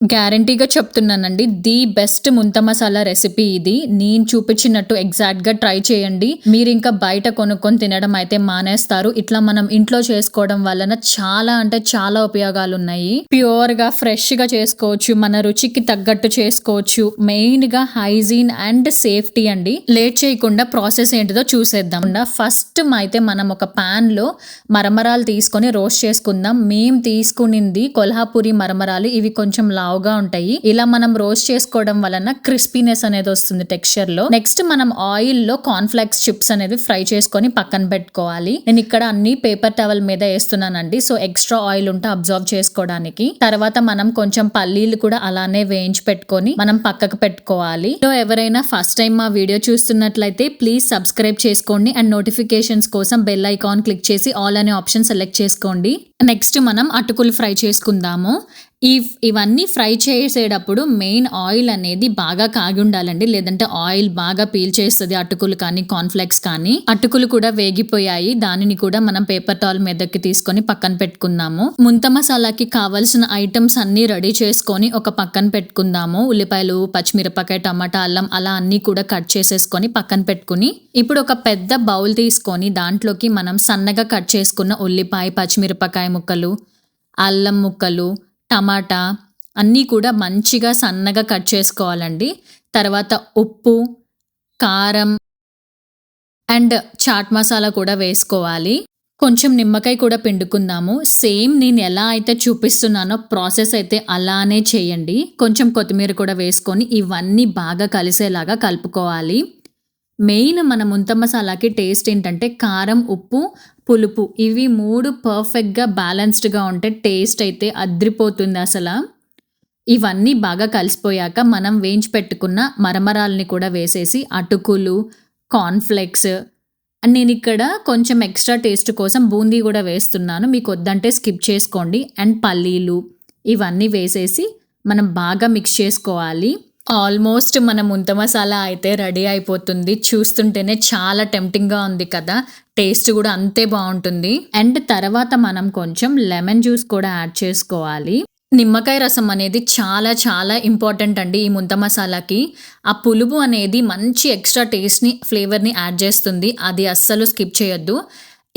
గ్యారంటీగా చెప్తున్నానండి. The best ముంత మసాలా రెసిపీ ఇది. నేను చూపించినట్టు ఎగ్జాక్ట్గా ట్రై చేయండి. మీరు ఇంకా బయట కొనుక్కొని తినడం అయితే మానేస్తారు. ఇట్లా మనం ఇంట్లో చేసుకోవడం వలన చాలా అంటే చాలా ఉపయోగాలు ఉన్నాయి ప్యూర్గా ఫ్రెష్గా చేసుకోవచ్చు. మన రుచికి తగ్గట్టు చేసుకోవచ్చు. మెయిన్గా హైజీన్ అండ్ సేఫ్టీ అండి. లేట్ చేయకుండా ప్రాసెస్ ఏంటిదో చూసేద్దాం. ఫస్ట్ అయితే మనం ఒక పాన్లో మరమరాలు తీసుకొని రోస్ట్ చేసుకుందాం. మేము తీసుకునింది కొల్హాపూరి మరమరాలు. ఇవి కొంచెం లావుగా ఉంటాయి. ఇలా మనం రోస్ట్ చేసుకోవడం వలన క్రిస్పీనెస్ అనేది వస్తుంది టెక్స్చర్లో. నెక్స్ట్ మనం ఆయిల్లో కాన్ఫ్లెక్స్ చిప్స్ అనేది ఫ్రై చేసుకొని పక్కన పెట్టుకోవాలి. నేను ఇక్కడ అన్ని పేపర్ టవల్ మీద వేస్తున్నానండి. సో ఎక్స్ట్రా ఆయిల్ ఉంటే అబ్జర్వ్ చేసుకోవడానికి. తర్వాత మనం కొంచెం పల్లీలు కూడా అలానే వేయించి పెట్టుకొని మనం పక్కకు పెట్టుకోవాలి. సో ఎవరైనా ఫస్ట్ టైం మా వీడియో చూస్తున్నట్లయితే ప్లీజ్ సబ్స్క్రైబ్ చేసుకోండి. అండ్ నోటిఫికేషన్స్ కోసం బెల్ ఐకాన్ క్లిక్ చేసి ఆల్ అనే ఆప్షన్ సెలెక్ట్ చేసుకోండి. నెక్స్ట్ మనం అటుకులు ఫ్రై చేసుకుందాము. ఈ ఇవన్నీ ఫ్రై చేసేటప్పుడు మెయిన్ ఆయిల్ అనేది బాగా కాగి ఉండాలండి. లేదంటే ఆయిల్ బాగా పీల్చేస్తుంది అటుకులు కానీ కాన్ఫ్లెక్స్ కానీ. అటుకులు కూడా వేగిపోయాయి. దానిని కూడా మనం పేపర్ టాల్ మీదకి తీసుకొని పక్కన పెట్టుకుందాము. ముంత మసాలాకి కావాల్సిన ఐటమ్స్ అన్ని రెడీ చేసుకొని ఒక పక్కన పెట్టుకుందాము. ఉల్లిపాయలు పచ్చిమిరపకాయ టమాటా అల్లం అలా అన్ని కూడా కట్ చేసేసుకొని పక్కన పెట్టుకుని ఇప్పుడు ఒక పెద్ద బౌల్ తీసుకొని దాంట్లోకి మనం సన్నగా కట్ చేసుకున్న ఉల్లిపాయ పచ్చిమిరపకాయ ముక్కలు అల్లం ముక్కలు టమాటా అన్నీ కూడా మంచిగా సన్నగా కట్ చేసుకోవాలండి. తర్వాత ఉప్పు కారం అండ్ చాట్ మసాలా కూడా వేసుకోవాలి. కొంచెం నిమ్మకాయ కూడా పిండుకుందాము. సేమ్ నేను ఎలా అయితే చూపిస్తున్నానో ప్రాసెస్ అయితే అలానే చేయండి. కొంచెం కొత్తిమీర కూడా వేసుకొని ఇవన్నీ బాగా కలిసేలాగా కలుపుకోవాలి. మెయిన్ మన ముంత మసాలాకి టేస్ట్ ఏంటంటే కారం ఉప్పు పులుపు. ఇవి మూడు పర్ఫెక్ట్గా బ్యాలెన్స్డ్గా ఉంటే టేస్ట్ అయితే అద్రిపోతుంది అసలు. ఇవన్నీ బాగా కలిసిపోయాక మనం వేయించి పెట్టుకున్న మరమరాల్ని కూడా వేసేసి అటుకులు కార్న్ఫ్లెక్స్ నేను ఇక్కడ కొంచెం ఎక్స్ట్రా టేస్ట్ కోసం బూందీ కూడా వేస్తున్నాను. మీకు వద్దంటే స్కిప్ చేసుకోండి. అండ్ పల్లీలు ఇవన్నీ వేసేసి మనం బాగా మిక్స్ చేసుకోవాలి. ఆల్మోస్ట్ మన ముంత మసాలా అయితే రెడీ అయిపోతుంది. చూస్తుంటేనే చాలా టెంప్టింగ్గా ఉంది కదా. టేస్ట్ కూడా అంతే బాగుంటుంది. అండ్ తర్వాత మనం కొంచెం లెమన్ జ్యూస్ కూడా యాడ్ చేసుకోవాలి. నిమ్మకాయ రసం అనేది చాలా చాలా ఇంపార్టెంట్ అండి ఈ ముంత మసాలాకి. ఆ పులుపు అనేది మంచి ఎక్స్ట్రా టేస్ట్ని ఫ్లేవర్ని యాడ్ చేస్తుంది. అది అస్సలు స్కిప్ చేయొద్దు.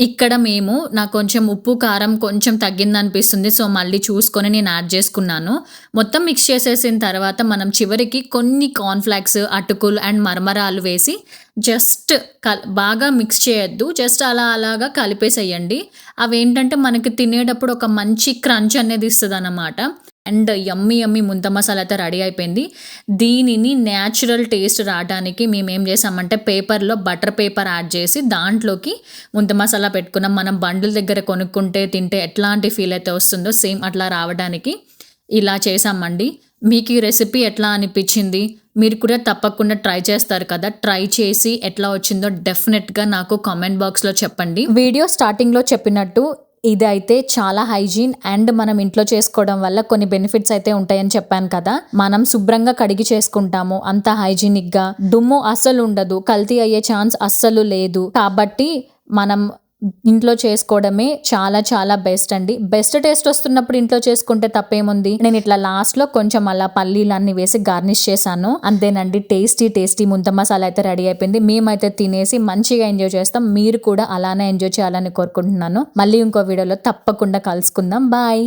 ఇక్కడ మేము నాకు కొంచెం ఉప్పు కారం కొంచెం తగ్గింది అనిపిస్తుంది సో మళ్ళీ చూసుకొని నేను యాడ్ చేసుకున్నాను. మొత్తం మిక్స్ చేసేసిన తర్వాత మనం చివరికి కొన్ని కార్న్ఫ్లాక్స్ అటుకులు అండ్ మరమరాలు వేసి జస్ట్ కల్ బాగా మిక్స్ చేయొద్దు జస్ట్ అలా అలాగా కలిపేసేయండి. అవి ఏంటంటే మనకి తినేటప్పుడు ఒక మంచి క్రంచ్ అనేది ఇస్తుంది అన్నమాట అండ్ యమ్మీ యమ్మీ ముంత మసాలా అయితే రెడీ అయిపోయింది. దీనిని న్యాచురల్ టేస్ట్ రావడానికి మేము ఏం చేసామంటే పేపర్లో బటర్ పేపర్ యాడ్ చేసి దాంట్లోకి ముంత మసాలా పెట్టుకున్నాం. మనం బండ్ల దగ్గర కొనుక్కుంటే తింటే ఎట్లాంటి ఫీల్ అయితే వస్తుందో సేమ్ అట్లా రావడానికి ఇలా చేసామండి. మీకు ఈ రెసిపీ ఎట్లా అనిపించింది? మీరు కూడా తప్పకుండా ట్రై చేస్తారు కదా. ట్రై చేసి ఎట్లా వచ్చిందో డెఫినెట్గా నాకు కామెంట్ బాక్స్లో చెప్పండి. వీడియో స్టార్టింగ్లో చెప్పినట్టు ఇది అయితే చాలా హైజీన్ అండ్ మనం ఇంట్లో చేసుకోవడం వల్ల కొన్ని బెనిఫిట్స్ అయితే ఉంటాయని చెప్పాను కదా. మనం శుభ్రంగా కడిగి చేసుకుంటాము. అంత హైజీనిక్గా దుమ్ము అస్సలు ఉండదు. కల్తీ అయ్యే ఛాన్స్ అస్సలు లేదు. కాబట్టి మనం ఇంట్లో చేసుకోవడమే చాలా చాలా బెస్ట్ అండి. బెస్ట్ టేస్ట్ వస్తున్నప్పుడు ఇంట్లో చేసుకుంటే తప్పేముంది? నేను ఇట్లా లాస్ట్లో కొంచెం అలా పల్లీలన్నీ వేసి గార్నిష్ చేశాను. అంతేనండి టేస్టీ టేస్టీ ముంత మసాలా అయితే రెడీ అయిపోయింది. మేమైతే తినేసి మంచిగా ఎంజాయ్ చేస్తాం. మీరు కూడా అలానే ఎంజాయ్ చేయాలని కోరుకుంటున్నాను. మళ్ళీ ఇంకో వీడియోలో తప్పకుండా కలుసుకుందాం. బాయ్